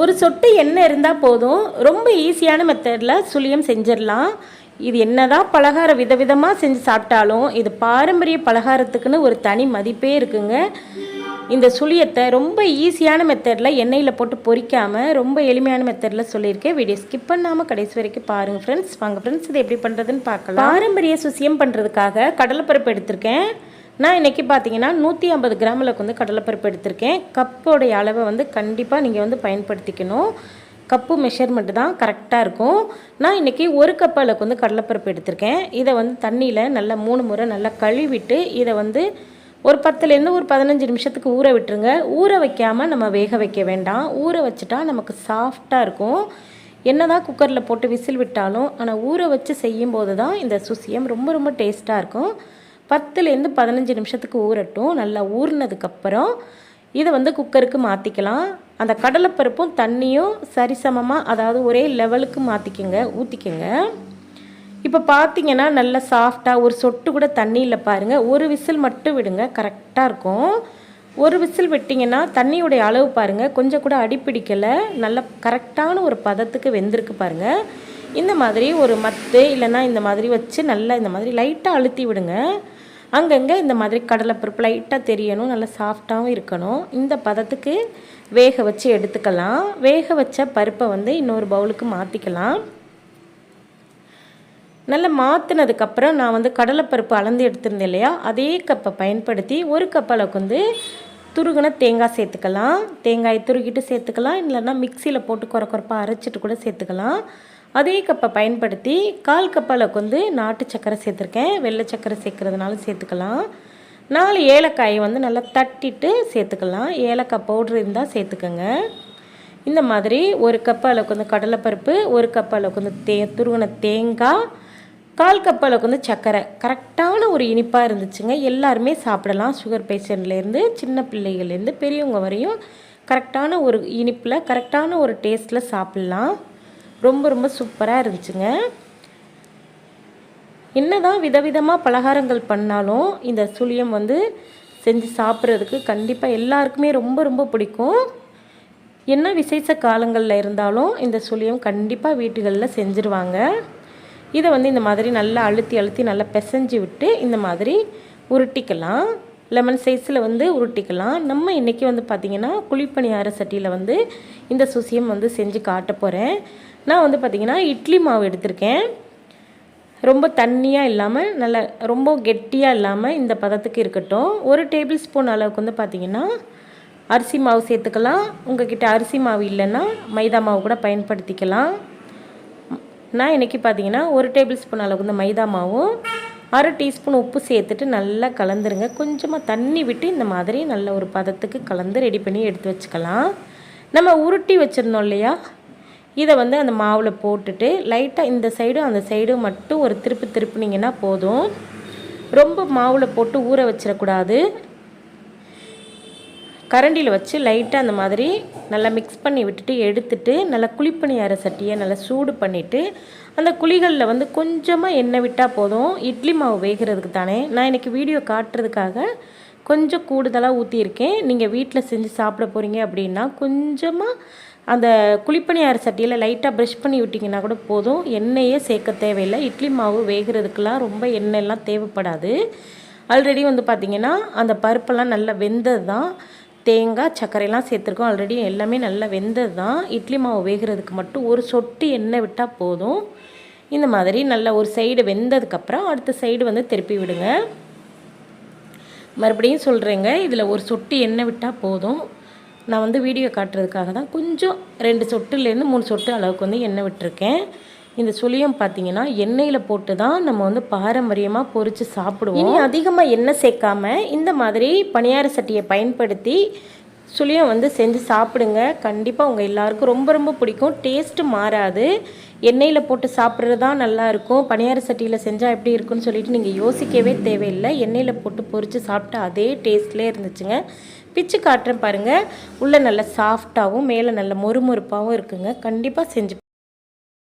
ஒரு சொட்டு எண்ணெய் இருந்தால் போதும். ரொம்ப ஈஸியான மெத்தடில் சுழியம் செஞ்சிடலாம். இது என்னதான் பலகாரம் விதவிதமாக செஞ்சு சாப்பிட்டாலும் இது பாரம்பரிய பலகாரத்துக்குன்னு ஒரு தனி மதிப்பே இருக்குங்க. இந்த சுழியத்தை ரொம்ப ஈஸியான மெத்தடில் எண்ணெயில் போட்டு பொறிக்காமல் ரொம்ப எளிமையான மெத்தடில் சொல்லியிருக்கேன். வீடியோ ஸ்கிப் பண்ணாமல் கடைசி வரைக்கும் பாருங்கள் ஃப்ரெண்ட்ஸ் வாங்க ஃப்ரெண்ட்ஸ் இது எப்படி பண்ணுறதுன்னு பார்க்கலாம். பாரம்பரிய சுசியம் பண்ணுறதுக்காக கடலைப்பருப்பு எடுத்திருக்கேன். நான் இன்றைக்கி பார்த்தீங்கன்னா நூற்றி ஐம்பது கிராமில் வந்து கடலைப்பருப்பு எடுத்திருக்கேன். கப்போடைய அளவை வந்து கண்டிப்பாக நீங்கள் வந்து பயன்படுத்திக்கணும். கப்பு மெஷர்மெண்ட்டு தான் கரெக்டாக இருக்கும். நான் இன்றைக்கி ஒரு கப் அளவுக்கு வந்து கடலைப்பருப்பு எடுத்திருக்கேன். இதை வந்து தண்ணியில் நல்லா மூணு முறை நல்லா கழுவிட்டு இதை வந்து ஒரு பத்துலேருந்து ஒரு பதினஞ்சு நிமிஷத்துக்கு ஊற விட்டுருங்க. ஊற வைக்காமல் நம்ம வேக வைக்க வேண்டாம். ஊற வச்சுட்டா நமக்கு சாஃப்டாக இருக்கும். என்ன தான் குக்கரில் போட்டு விசில் விட்டாலும் ஆனால் ஊற வச்சு செய்யும்போது தான் இந்த சுசியம் ரொம்ப ரொம்ப டேஸ்ட்டாக இருக்கும். பத்துலேருந்து பதினஞ்சு நிமிஷத்துக்கு ஊறட்டும் நல்லா ஊறினதுக்கப்புறம் இதை வந்து குக்கருக்கு மாற்றிக்கலாம் அந்த கடலைப்பருப்பும் தண்ணியும் சரிசமமாக அதாவது ஒரே லெவலுக்கு மாற்றிக்கோங்க ஊற்றிக்கோங்க இப்போ பார்த்தீங்கன்னா நல்லா சாஃப்டாக ஒரு சொட்டு கூட தண்ணியில் பாருங்கள் ஒரு விசில் மட்டும் விடுங்க கரெக்டாக இருக்கும். ஒரு விசில் விட்டிங்கன்னா தண்ணியுடைய அளவு பாருங்கள் கொஞ்சம் கூட அடிப்பிடிக்கலை நல்ல கரெக்டான ஒரு பதத்துக்கு வெந்திருக்கு பாருங்கள் இந்த மாதிரி ஒரு மத்து இல்லைன்னா இந்த மாதிரி வச்சு நல்லா இந்த மாதிரி லைட்டாக அழுத்தி விடுங்க. அங்கங்கே இந்த மாதிரி கடலைப்பருப்பு லைட்டாக தெரியணும் நல்லா சாஃப்டாகவும் இருக்கணும். இந்த பதத்துக்கு வேக வச்சு எடுத்துக்கலாம். வேக வச்ச பருப்பை வந்து இன்னொரு பவுலுக்கு மாற்றிக்கலாம் நல்லா மாற்றினதுக்கப்புறம் நான் வந்து கடலைப்பருப்பு அளந்து எடுத்திருந்தேன் இல்லையா? அதே கப்பை பயன்படுத்தி ஒரு கப் அளவுக்கு வந்து துருகின தேங்காய் சேர்த்துக்கலாம். தேங்காயை துருகிட்டு சேர்த்துக்கலாம். இல்லைன்னா மிக்சியில் போட்டு குறை குறைப்பாக அரைச்சிட்டு கூட சேர்த்துக்கலாம். அதே கப்பை பயன்படுத்தி கால் கப் அளவுக்கு வந்து நாட்டு சக்கரை சேர்த்துருக்கேன். வெள்ளை சக்கரை சேர்க்குறதுனால சேர்த்துக்கலாம். நாலு ஏலக்காயை வந்து நல்லா தட்டிட்டு சேர்த்துக்கலாம். ஏலக்காய் பவுட்ரு இருந்தால் சேர்த்துக்கோங்க. இந்த மாதிரி ஒரு கப் அளவுக்கு வந்து கடலைப்பருப்பு ஒரு கப் அளவுக்கு வந்து தே துருவன தேங்காய் கால் கப் அளவுக்கு வந்து சர்க்கரை கரெக்டான ஒரு இனிப்பாக இருந்துச்சுங்க. எல்லாருமே சாப்பிடலாம். சுகர் பேஷண்ட்லேருந்து சின்ன பிள்ளைகள்லேருந்து பெரியவங்க வரையும் கரெக்டான ஒரு இனிப்பில் கரெக்டான ஒரு டேஸ்ட்டில் சாப்பிட்லாம். ரொம்ப ரொம்ப சூப்பராக இருந்துச்சுங்க. என்னதான் விதவிதமாக பலகாரங்கள் பண்ணாலும் இந்த சுழியம் வந்து செஞ்சு சாப்பிட்றதுக்கு கண்டிப்பாக எல்லாருக்குமே ரொம்ப ரொம்ப பிடிக்கும். என்ன விசேஷ காலங்களில் இருந்தாலும் இந்த சுழியம் கண்டிப்பாக வீட்டுகளில் செஞ்சுருவாங்க. இதை வந்து இந்த மாதிரி நல்லா அழுத்தி அழுத்தி நல்லா பிசைஞ்சு விட்டு இந்த மாதிரி உருட்டிக்கலாம். லெமன் சைஸில் வந்து உருட்டிக்கலாம். நம்ம இன்றைக்கி வந்து பார்த்திங்கன்னா குழிப்பணியார சட்டியில் வந்து இந்த சுசியம் வந்து செஞ்சு காட்ட போகிறேன் நான் வந்து பார்த்திங்கன்னா இட்லி மாவு எடுத்திருக்கேன். ரொம்ப தண்ணியாக இல்லாமல் நல்ல ரொம்ப கெட்டியாக இல்லாமல் இந்த பதத்துக்கு இருக்கட்டும். ஒரு டேபிள் ஸ்பூன் அளவுக்கு வந்து பார்த்திங்கன்னா அரிசி மாவு சேர்த்துக்கலாம். உங்கள்கிட்ட அரிசி மாவு இல்லைன்னா மைதா மாவு கூட பயன்படுத்திக்கலாம். நான் இன்றைக்கி பார்த்தீங்கன்னா ஒரு டேபிள் ஸ்பூன் அளவுக்கு இந்த மைதா மாவும் அரை டீஸ்பூன் உப்பு சேர்த்துட்டு நல்லா கலந்துருங்க. கொஞ்சமாக தண்ணி விட்டு இந்த மாதிரி நல்ல ஒரு பதத்துக்கு கலந்து ரெடி பண்ணி எடுத்து வச்சுக்கலாம். நம்ம உருட்டி வச்சுருந்தோம் இல்லையா? இதை வந்து அந்த மாவில் போட்டுட்டு லைட்டாக இந்த சைடும் அந்த சைடும் மட்டும் ஒரு திருப்பு திருப்புனீங்கன்னா போதும். ரொம்ப மாவில் போட்டு ஊற வச்சிடக்கூடாது. கரண்டியில் வச்சு லைட்டாக அந்த மாதிரி நல்லா மிக்ஸ் பண்ணி விட்டுட்டு எடுத்துட்டு நல்லா குழிப்பணியார சட்டியை நல்லா சூடு பண்ணிவிட்டு அந்த குழிகளில் வந்து கொஞ்சமாக எண்ணெய் விட்டால் போதும். இட்லி மாவு வேகிறதுக்கு தானே. நான் இன்றைக்கி வீடியோ காட்டுறதுக்காக கொஞ்சம் கூடுதலாக ஊற்றியிருக்கேன் நீங்கள் வீட்டில் செஞ்சு சாப்பிட போகிறீங்க அப்படின்னா கொஞ்சமாக அந்த குழிப்பணியார சட்டியில் லைட்டாக ப்ரஷ் பண்ணி விட்டிங்கன்னா கூட போதும். எண்ணெயே சேர்க்க தேவையில்லை. இட்லி மாவு வேகிறதுக்கெலாம் ரொம்ப எண்ணெயெல்லாம் தேவைப்படாது. ஆல்ரெடி வந்து பார்த்திங்கன்னா அந்த பருப்பெல்லாம் நல்லா வெந்தது தான் தேங்காய் சர்க்கரையெல்லாம் சேர்த்துருக்கோம். ஆல்ரெடி எல்லாமே நல்லா வெந்தது தான் இட்லி மாவு வேகிறதுக்கு மட்டும் ஒரு சொட்டு எண்ணெய் விட்டால் போதும். இந்த மாதிரி நல்லா ஒரு சைடு வெந்ததுக்கப்புறம் அடுத்த சைடு வந்து திருப்பி விடுங்க. மறுபடியும் சொல்கிறேங்க இதில் ஒரு சொட்டு எண்ணெய் விட்டால் போதும். நான் வந்து வீடியோ காட்டுறதுக்காக தான் கொஞ்சம் ரெண்டு சொட்டுலேருந்து மூணு சொட்டு அளவுக்கு வந்து எண்ணெய் விட்டுருக்கேன். இந்த சுழியம் பார்த்தீங்கன்னா எண்ணெயில் போட்டு தான் நம்ம வந்து பாரம்பரியமாக பொறித்து சாப்பிடுவோம். இனி அதிகமாக எண்ணெய் சேர்க்காம இந்த மாதிரி பணியார சட்டியை பயன்படுத்தி சுழியம் வந்து செஞ்சு சாப்பிடுங்க. கண்டிப்பாக உங்கள் எல்லாருக்கும் ரொம்ப ரொம்ப பிடிக்கும். டேஸ்ட்டு மாறாது. எண்ணெயில் போட்டு சாப்பிட்றது தான் நல்லாயிருக்கும் பணியார சட்டியில் செஞ்சால் எப்படி இருக்குன்னு சொல்லிட்டு நீங்கள் யோசிக்கவே தேவையில்லை. எண்ணெயில் போட்டு பொரித்து சாப்பிட்டு அதே டேஸ்ட்லேயே இருந்துச்சுங்க. பிச்சு காட்டுறேன் பாருங்கள் உள்ளே நல்லா சாஃப்டாகவும் மேலே நல்ல மொறுமொறுப்பாகவும் இருக்குங்க. கண்டிப்பாக செஞ்சு